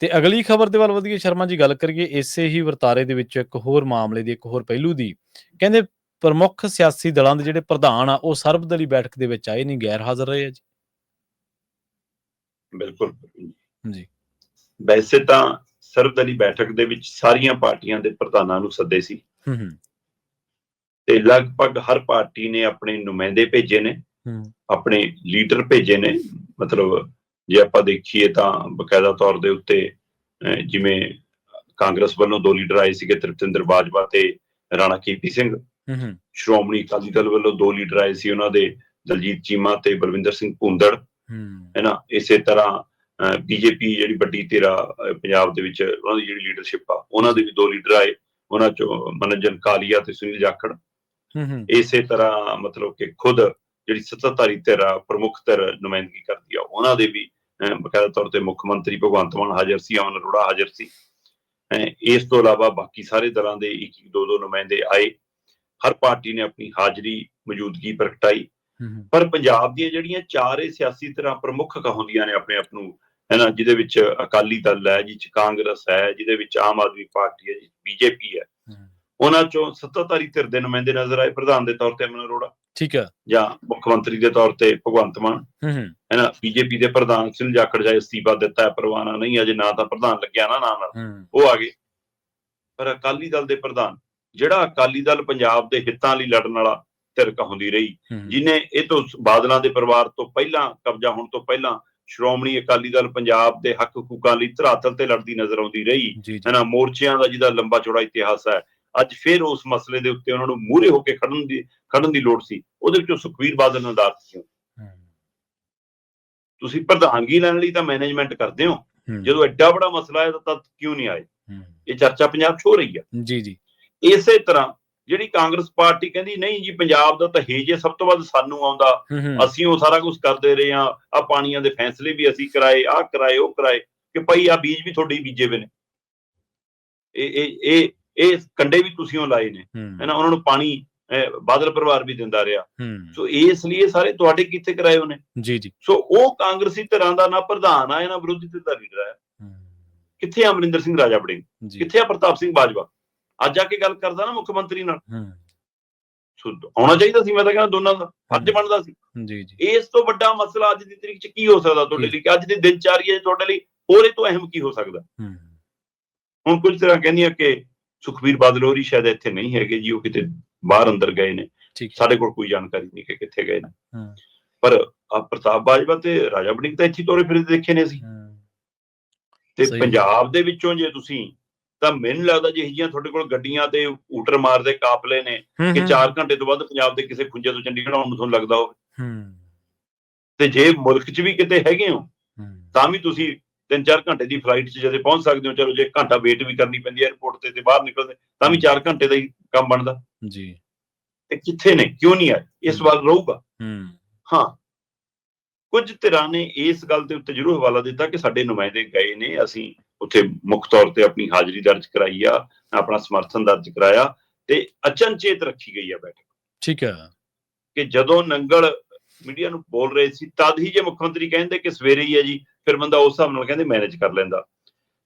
ਤੇ ਅਗਲੀ ਖਬਰ ਦੇ ਵੱਲ ਵਧੀਏ ਸ਼ਰਮਾ ਜੀ ਗੱਲ ਕਰੀਏ ਇਸੇ ਹੀ ਵਰਤਾਰੇ ਦੇ ਵਿੱਚ ਇੱਕ ਹੋਰ ਮਾਮਲੇ ਦੀ ਇੱਕ ਹੋਰ ਪਹਿਲੂ ਦੀ। ਕਹਿੰਦੇ ਪ੍ਰਮੁੱਖ ਸਿਆਸੀ ਦਲਾਂ ਦੇ ਜਿਹੜੇ ਪ੍ਰਧਾਨ ਆ ਉਹ ਸਰਬਦਲੀ ਬੈਠਕ ਦੇ ਵਿੱਚ ਆਏ ਨਹੀਂ ਗੈਰ ਹਾਜ਼ਰ ਰਹੇ ਆ ਜੀ ਬਿਲਕੁਲ। ਜੀ। ਵੈਸੇ ਤਾਂ ਸਰਬਦਲੀ ਬੈਠਕ ਦੇ ਵਿੱਚ ਸਾਰੀਆਂ ਪਾਰਟੀਆਂ ਦੇ ਪ੍ਰਧਾਨਾਂ ਨੂੰ ਸੱਦੇ ਸੀ। ਹੂੰ ਹੂੰ। ਤੇ ਲਗਭਗ ਹਰ ਪਾਰਟੀ ਨੇ ਆਪਣੇ ਨੁਮਾਇੰਦੇ ਭੇਜੇ ਨੇ ਆਪਣੇ ਲੀਡਰ ਭੇਜੇ ਨੇ ਮਤਲਬ ਜੇ ਆਪਾਂ ਦੇਖੀਏ ਤਾਂ ਬਕਾਇਦਾ ਤੌਰ ਦੇ ਉੱਤੇ ਜਿਵੇਂ ਕਾਂਗਰਸ ਵੱਲੋਂ ਦੋ ਲੀਡਰ ਆਏ ਸੀਗੇ ਤ੍ਰਿਪਤਿੰਦਰ ਬਾਜਵਾ ਤੇ ਰਾਣਾ ਕੇਪੀ ਸਿੰਘ। ਹੂੰ ਸ਼੍ਰੋਮਣੀ ਅਕਾਲੀ ਦਲ ਵੱਲੋਂ ਦੋ ਲੀਡਰ ਆਏ ਸੀ ਉਹਨਾਂ ਦੇ ਦਲਜੀਤ ਚੀਮਾ ਤੇ ਬਲਵਿੰਦਰ ਸਿੰਘ ਭੁੰਦੜ। ਹੂੰ। ਨਾ? ਇਸੇ ਤਰ੍ਹਾਂ ਬੀਜੇਪੀ ਜਿਹੜੀ ਵੱਡੀ ਧਿਰਾ ਪੰਜਾਬ ਦੇ ਵਿੱਚ ਉਹਨਾਂ ਦੀ ਜਿਹੜੀ ਲੀਡਰਸ਼ਿਪ ਆ ਉਹਨਾਂ ਦੇ ਵੀ ਦੋ ਲੀਡਰ ਆਏ। ਉਹਨਾਂ ਚੋਂ ਮਨੋਜਨ ਕਾਲੀਆ ਤੇ ਸੁਨੀਲ ਜਾਖੜ। ਇਸੇ ਤਰ੍ਹਾਂ ਮਤਲਬ ਕਿ ਖੁਦ ਜਿਹੜੀ ਸੱਤਾਧਾਰੀ ਧਿਰ ਪ੍ਰਮੁੱਖ ਧਿਰ ਨੁਮਾਇੰਦਗੀ ਕਰਦੀ ਆ ਉਹਨਾਂ ਦੇ ਵੀ ਬਕਾਇਦਾ ਤੌਰ ਤੇ ਮੁੱਖ ਮੰਤਰੀ ਭਗਵੰਤ ਮਾਨ ਹਾਜ਼ਰ ਸੀ ਅਮਨ ਅਰੋੜਾ ਹਾਜ਼ਰ ਸੀ। ਇਸ ਤੋਂ ਇਲਾਵਾ ਬਾਕੀ ਸਾਰੇ ਦਲਾਂ ਦੇ ਇੱਕ ਇੱਕ ਦੋ ਦੋ ਨੁਮਾਇੰਦੇ ਆਏ। ਹਰ ਪਾਰਟੀ ਨੇ ਆਪਣੀ ਹਾਜ਼ਰੀ ਮੌਜੂਦਗੀ ਪ੍ਰਗਟਾਈ। ਪਰ ਪੰਜਾਬ ਦੀਆਂ ਜਿਹੜੀਆਂ ਚਾਰੇ ਸਿਆਸੀ ਤਰ੍ਹਾਂ ਪ੍ਰਮੁੱਖ ਕਹਾਉਂਦੀਆਂ ਨੇ ਆਪਣੇ ਆਪ ਨੂੰ ਹੈ ਨਾ ਜਿਹਦੇ ਵਿੱਚ ਅਕਾਲੀ ਦਲ ਹੈ ਜਿਹ ਚ ਕਾਂਗਰਸ ਹੈ ਜਿਹਦੇ ਵਿੱਚ ਆਮ ਆਦਮੀ ਪਾਰਟੀ ਹੈ ਜੀ ਬੀਜੇਪੀ ਹੈ ਹੂੰ। ਉਹਨਾਂ ਚੋਂ ਸੱਤਾਧਾਰੀ ਧਿਰ ਦੇ ਨੁਮਾਇੰਦੇ ਨਜ਼ਰ ਆਏ ਪ੍ਰਧਾਨ ਦੇ ਤੌਰ ਤੇ ਅਮਨ ਅਰੋੜਾ। ਠੀਕ ਹੈ ਜਾਂ ਮੁੱਖ ਮੰਤਰੀ ਦੇ ਤੌਰ ਤੇ ਭਗਵੰਤ ਮਾਨ। ਹੂੰ ਹੂੰ। ਹੈ ਨਾ ਬੀਜੇਪੀ ਦੇ ਪ੍ਰਧਾਨ ਸਿੰਘ ਜਾਖੜ ਜਾਏ ਅਸਤੀਫਾ ਦਿੱਤਾ ਹੈ ਪਰਵਾਨਾ ਨਹੀਂ ਅਜੇ ਨਾ ਤਾਂ ਪ੍ਰਧਾਨ ਲੱਗਿਆ ਨਾ ਨਾਂ ਨਾਲ। ਉਹ ਆ ਗਏ। ਪਰ ਅਕਾਲੀ ਦਲ ਦੇ ਪ੍ਰਧਾਨ ਜਿਹੜਾ ਅਕਾਲੀ ਦਲ ਪੰਜਾਬ ਦੇ ਹਿੱਤਾਂ ਲਈ ਲੜਨ ਵਾਲਾ ਧਿਰ ਕਹਾਉਂਦੀ ਰਹੀ ਜਿਨੇ ਇਹ ਤੋਂ ਬਾਦਲਾਂ ਦੇ ਪਰਿਵਾਰ ਤੋਂ ਪਹਿਲਾਂ ਕਬਜ਼ਾ ਹੋਣ ਤੋਂ ਪਹਿਲਾਂ ਸ਼੍ਰੋਮਣੀ ਅਕਾਲੀ ਦਲ ਪੰਜਾਬ ਦੇ ਹੱਕ ਹਕੂਕਾਂ ਲਈ ਧਰਾਤਲ ਤੇ ਲੜਦੀ ਨਜ਼ਰ ਆਉਂਦੀ ਰਹੀ। ਹੈ ਨਾ ਮੋਰਚਿਆਂ ਦਾ ਜਿਹਦਾ ਲੰਬਾ ਚੌੜਾ ਇਤਿਹਾਸ ਹੈ ਅੱਜ ਫਿਰ ਉਸ ਮਸਲੇ ਦੇ ਉੱਤੇ ਉਹਨਾਂ ਨੂੰ ਮੂਹਰੇ ਹੋ ਕੇ ਖੜਨ ਦੀ ਖੜਨ ਦੀ ਲੋੜ ਸੀ। ਉਹਦੇ ਵਿੱਚੋਂ ਸੁਖਵੀਰ ਬਾਦਲ ਨਦਾਰ ਸੀ ਹੂੰ। ਤੁਸੀਂ ਪ੍ਰਧਾਨਗੀ ਲੈਣ ਲਈ ਤਾਂ ਮੈਨੇਜਮੈਂਟ ਕਰਦੇ ਹੋ। ਹੂੰ, ਜਦੋਂ ਐਡਾ ਬੜਾ ਮਸਲਾ ਹੈ ਤਾਂ ਕਿਉਂ ਨਹੀਂ ਆਏ? ਹੂੰ, ਇਹ ਚਰਚਾ ਪੰਜਾਬ 'ਚ ਹੋ ਰਹੀ ਹੈ ਜੀ ਜੀ। ਇਸੇ ਤਰ੍ਹਾਂ ਜਿਹੜੀ ਕਾਂਗਰਸ ਪਾਰਟੀ ਕਹਿੰਦੀ ਨਹੀਂ ਜੀ ਪੰਜਾਬ ਦਾ ਤਾਂ ਹੇਜੇ ਸਭ ਤੋਂ ਵੱਧ ਸਾਨੂੰ ਆਉਂਦਾ। ਹੂੰ ਹੂੰ। ਅਸੀਂ ਉਹ ਸਾਰਾ ਕੁਝ ਕਰਦੇ ਰਹੇ ਆ ਆ ਪਾਣੀਆਂ ਦੇ ਫੈਸਲੇ ਵੀ ਅਸੀਂ ਕਰਾਏ ਆ ਕਰਾਏ ਉਹ ਕਰਾਏ ਕਿ ਭਾਈ ਆ ਬੀਜ ਵੀ ਤੁਹਾਡੇ ਹੀ ਬੀਜੇ ਵੇ ਨੇ। ਇਹ ਇਹ ਇਹ ਇਹ ਕੰਡੇ ਵੀ ਤੁਸੀਂ ਉਹ ਲਾਏ ਨੇ ਹੂੰ। ਨਾ? ਉਹਨਾਂ ਨੂੰ ਪਾਣੀ ਬਾਦਲ ਪਰਿਵਾਰ ਵੀ ਦਿੰਦਾ ਰਿਹਾ। ਸੋ ਇਸ ਲਈ ਸਾਰੇ ਤੁਹਾਡੇ ਕੀਤੇ ਕਰਾਏ ਉਹਨੇ? ਜੀ ਜੀ। ਸੋ ਉਹ ਕਾਂਗਰਸੀ ਧਿਰਾਂ ਦਾ ਨਾ ਪ੍ਰਧਾਨ ਆ ਨਾ ਵਿਰੋਧੀ ਧਿਰ ਦਾ ਲੀਡਰ ਆ ਕਿੱਥੇ ਅਮਰਿੰਦਰ ਸਿੰਘ ਰਾਜਾ ਵੜਿੰਗ? ਜੀ। ਕਿੱਥੇ ਆ ਪ੍ਰਤਾਪ ਸਿੰਘ ਬਾਜਵਾ? ਅੱਜ ਆ ਕੇ ਗੱਲ ਕਰਦਾ ਨਾ ਮੁੱਖ ਮੰਤਰੀ ਨਾਲ। ਸੋ ਆਉਣਾ ਚਾਹੀਦਾ ਸੀ ਮੈਂ ਤਾਂ ਕਹਿੰਦਾ ਦੋਨਾਂ ਦਾ। ਫਰਜ਼ ਬਣਦਾ ਸੀ। ਜੀ ਜੀ। ਇਸ ਤੋਂ ਵੱਡਾ ਮਸਲਾ ਅੱਜ ਦੀ ਤਰੀਕ 'ਚ ਕੀ ਹੋ ਸਕਦਾ ਤੁਹਾਡੇ ਲਈ? ਕਿ ਅੱਜ ਦੀ ਦਿਨਚਾਰੀਆ 'ਚ ਤੁਹਾਡੇ ਲਈ ਹੋਰ ਇਹ ਤੋਂ ਅਹਿਮ ਕੀ ਹੋ ਸਕਦਾ? ਹੂੰ। ਹੁਣ ਕੁਝ ਤਰ੍ਹਾਂ ਕਹਿੰਦੀਆਂ ਕਿ ਸੁਖਬੀਰ ਬਾਦਲ ਹੋਰੀ ਸ਼ਾਇਦ ਇੱਥੇ ਨਹੀਂ ਹੈਗੇ ਜੀ ਉਹ ਕਿਤੇ ਬਾਹਰ ਅੰਦਰ ਗਏ ਨੇ। ਸਾਡੇ ਕੋਲ ਕੋਈ ਜਾਣਕਾਰੀ ਨਹੀਂ ਕਿ ਕਿੱਥੇ ਗਏ ਨੇ। ਪਰ ਆ ਪ੍ਰਤਾਪ ਬਾਜਵਾ ਤੇ ਰਾਜਾ ਵੜਿੰਗ ਤਾਂ ਇੱਥੇ ਤੋਰੇ ਫਿਰਦੇ ਦੇਖੇ ਨੇ ਅਸੀਂ। ਤੇ। ਪੰਜਾਬ ਦੇ ਵਿੱਚੋਂ ਜੇ ਤੁਸੀਂ ਤਾਂ ਮੈਨੂੰ ਲੱਗਦਾ ਜੇ ਜਿਹੀਆਂ ਤੁਹਾਡੇ ਕੋਲ ਗੱਡੀਆਂ ਤੇ ਊਟਰ ਮਾਰਦੇ ਕਾਫਲੇ ਨੇ ਕਿ ਹੂੰ, 4 ਘੰਟੇ ਤੋਂ ਬਾਅਦ ਪੰਜਾਬ ਦੇ ਕਿਸੇ ਖੁੰਝੇ ਤੋਂ ਚੰਡੀਗੜ੍ਹ ਆਉਣ ਨੂੰ ਤੁਹਾਨੂੰ ਲੱਗਦਾ ਹੋਵੇ। ਤੇ ਜੇ ਮੁਲਕ 'ਚ ਵੀ ਕਿਤੇ ਹੈਗੇ ਹੂੰ। ਤਾਂ ਵੀ ਤੁਸੀਂ 3-4 ਘੰਟੇ ਦੀ ਫਲਾਈਟ 'ਚ ਜਦੋਂ ਪਹੁੰਚ ਸਕਦੇ ਹੋ ਚਲੋ ਜੇ ਘੰਟਾ ਵੇਟ ਵੀ ਕਰਨੀ ਪੈਂਦੀ ਹੈ 에어ਪੋਰਟ ਤੇ ਤੇ ਬਾਹਰ ਨਿਕਲਦੇ ਤਾਂ ਵੀ 4 ਘੰਟੇ ਦਾ ਹੀ ਕੰਮ ਬਣਦਾ। ਜੀ। ਤੇ ਕਿੱਥੇ ਨੇ? ਕਿਉਂ ਨਹੀਂ ਆਏ? ਇਸ ਵਾਰ ਰਹੂਗਾ। ਹੂੰ। ਹਾਂ। ਕੁਝ ਧਿਰਾਂ ਨੇ ਇਸ ਗੱਲ ਦੇ ਉੱਤੇ ਜ਼ਰੂਰ ਹਵਾਲਾ ਦਿੱਤਾ ਕਿ ਸਾਡੇ ਨੁਮਾਇੰਦੇ ਗਏ ਨੇ ਅਸੀਂ ਉੱਥੇ ਮੁੱਖ ਤੌਰ ਤੇ ਆਪਣੀ ਹਾਜ਼ਰੀ ਦਰਜ ਕਰਾਈ ਆ ਆਪਣਾ ਸਮਰਥਨ ਦਰਜ ਕਰਾਇਆ ਤੇ ਅਚਨਚੇਤ ਰੱਖੀ ਗਈ ਆ ਬੈਠਕ। ਠੀਕ ਹੈ ਕਿ ਜਦੋਂ ਨੰਗਲ ਮੀਡੀਆ ਨੂੰ ਬੋਲ ਰਹੇ ਸੀ ਤਦ ਹੀ ਜੇ ਮੁੱਖ ਮੰਤਰੀ ਕਹਿੰਦੇ ਕਿ ਸਵੇਰੇ ਹੀ ਹੈ ਜੀ ਫਿਰ ਬੰਦਾ ਉਸ ਹਿਸਾਬ ਨਾਲ ਕਹਿੰਦੇ ਮੈਨੇਜ ਕਰ ਲੈਂਦਾ।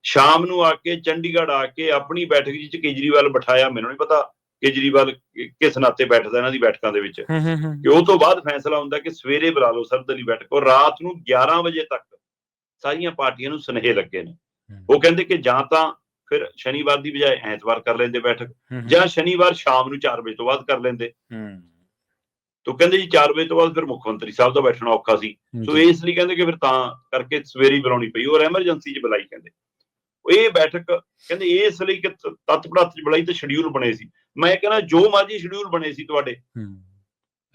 ਸ਼ਾਮ ਨੂੰ ਆ ਕੇ ਚੰਡੀਗੜ੍ਹ ਆ ਕੇ ਆਪਣੀ ਬੈਠਕ ਵਿੱਚ ਕੇਜਰੀਵਾਲ ਬਿਠਾਇਆ ਮੈਨੂੰ ਨਹੀਂ ਪਤਾ ਕੇਜਰੀਵਾਲ ਕਿਸ ਨਾਤੇ ਬੈਠਦਾ ਇਹਨਾਂ ਦੀ ਬੈਠਕਾਂ ਦੇ ਵਿੱਚ। ਕਿ ਉਹ ਤੋਂ ਬਾਅਦ ਫੈਸਲਾ ਹੁੰਦਾ ਕਿ ਸਵੇਰੇ ਬੁਲਾ ਲਓ ਸਰਦਲੀ ਬੈਠਕ ਉਹ ਰਾਤ ਨੂੰ 11 ਵਜੇ ਤੱਕ ਸਾਰੀਆਂ ਪਾਰਟੀਆਂ ਨੂੰ ਸੁਨੇਹੇ ਲੱਗੇ ਨੇ। ਉਹ ਕਹਿੰਦੇ ਕਿ ਜਾਂ ਤਾਂ ਫਿਰ ਸ਼ਨੀਵਾਰ ਦੀ ਬਜਾਏ ਐਤਵਾਰ ਕਰ ਲੈਂਦੇ ਬੈਠਕ ਜਾਂ ਸ਼ਨੀਵਾਰ ਸ਼ਾਮ ਨੂੰ 4 ਵਜੇ ਤੋਂ ਬਾਅਦ ਕਰ ਲੈਂਦੇ। ਤੋਂ ਕਹਿੰਦੇ ਜੀ 4 ਵਜੇ ਤੋਂ ਬਾਅਦ ਫਿਰ ਮੁੱਖ ਮੰਤਰੀ ਸਾਹਿਬ ਦਾ ਬੈਠਣਾ ਔਖਾ ਸੀ। ਸੋ ਇਸ ਲਈ ਕਹਿੰਦੇ ਕਿ ਫਿਰ ਤਾਂ ਕਰਕੇ ਸਵੇਰੇ ਬੁਲਾਉਣੀ ਪਈ। ਔਰ ਐਮਰਜੈਂਸੀ 'ਚ ਬੁਲਾਈ ਕਹਿੰਦੇ। ਇਹ ਬੈਠਕ ਕਹਿੰਦੇ ਇਸ ਲਈ ਕਿ ਤੱਤ ਪੜਾਤ 'ਚ ਬੁਲਾਈ ਤੇ ਸ਼ਡਿਊਲ ਬਣੇ ਸੀ। ਮੈਂ ਕਹਿੰਦਾ ਜੋ ਮਰਜ਼ੀ ਸ਼ਡਿਊਲ ਬਣੇ ਸੀ ਤੁਹਾਡੇ।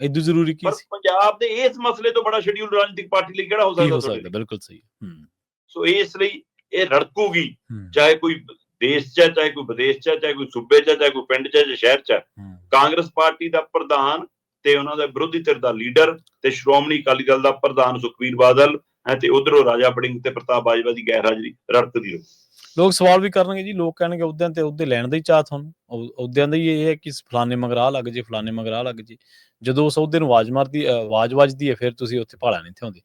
ਇਦੋਂ ਜ਼ਰੂਰੀ ਕੀ ਪਰ ਸੀ? ਪੰਜਾਬ ਦੇ ਇਸ ਮਸਲੇ ਤੋਂ ਬੜਾ ਸ਼ਡਿਊਲ ਰਾਜਨੀਤਿਕ ਪਾਰਟੀ ਲਈ ਕਿਹੜਾ ਹੋ ਸਕਦਾ ਹੋ ਸਕਦਾ? ਬਿਲਕੁਲ ਸਹੀ ਹੂੰ। ਸੋ ਇਸ ਲਈ ਇਹ ਰੜਕੂਗੀ। ਚਾਹੇ ਕੋਈ ਦੇਸ਼ 'ਚ ਚਾਹੇ ਕੋਈ ਵਿਦੇਸ਼ 'ਚ ਚਾਹੇ ਕੋਈ ਸੂਬੇ 'ਚ ਚਾਹੇ ਕੋਈ ਪਿੰਡ 'ਚ ਹੈ ਜਾਂ ਸ਼ਹਿਰ 'ਚ ਕਾਂਗਰਸ ਪਾਰਟੀ ਦਾ ਪ੍ਰਧਾਨ ਤੇ ਉਹਨਾਂ ਦਾ ਵਿਰੋਧੀ ਧਿਰ ਦਾ ਲੀਡਰ ਤੇ ਸ਼੍ਰੋਮਣੀ ਅਕਾਲੀ ਦਲ ਦਾ ਪ੍ਰਧਾਨ ਸੁਖਬੀਰ ਬਾਦਲ ਤੇ ਉਧਰੋਂ ਰਾਜਾ ਬੜਿੰਗ ਤੇ ਪ੍ਰਤਾਪ ਬਾਜਵਾ ਦੀ ਗੈਰ ਹਾਜ਼ਰੀ ਰੜਕਦੀ ਰਹੂ ਲੋਕ ਸਵਾਲ ਵੀ ਕਰਨਗੇ ਜੀ, ਲੋਕ ਕਹਿਣਗੇ ਉਹਦਿਆਂ ਤੇ ਉਹਦੇ ਲੈਣ ਦਾ ਹੀ ਚਾਹ ਤੁਹਾਨੂੰ। ਉਹ- ਉਹਦਿਆਂ ਦਾ ਹੀ ਇਹ ਹੈ ਕਿ ਫਲਾਣੇ ਮਗਰਾ ਲੱਗ ਜੇ, ਫਲਾਣੇ ਮਗਰਾ ਲੱਗ ਜੇ। ਜਦੋਂ ਉਸ ਉਹਦੇ ਨੂੰ ਆਵਾਜ਼ ਮਾਰਦੀ ਆਵਾਜ਼ ਵੱਜਦੀ ਹੈ, ਫਿਰ ਤੁਸੀਂ ਉੱਥੇ ਭਾਲਾ ਨਹੀਂ ਥਿਆਉਂਦੇ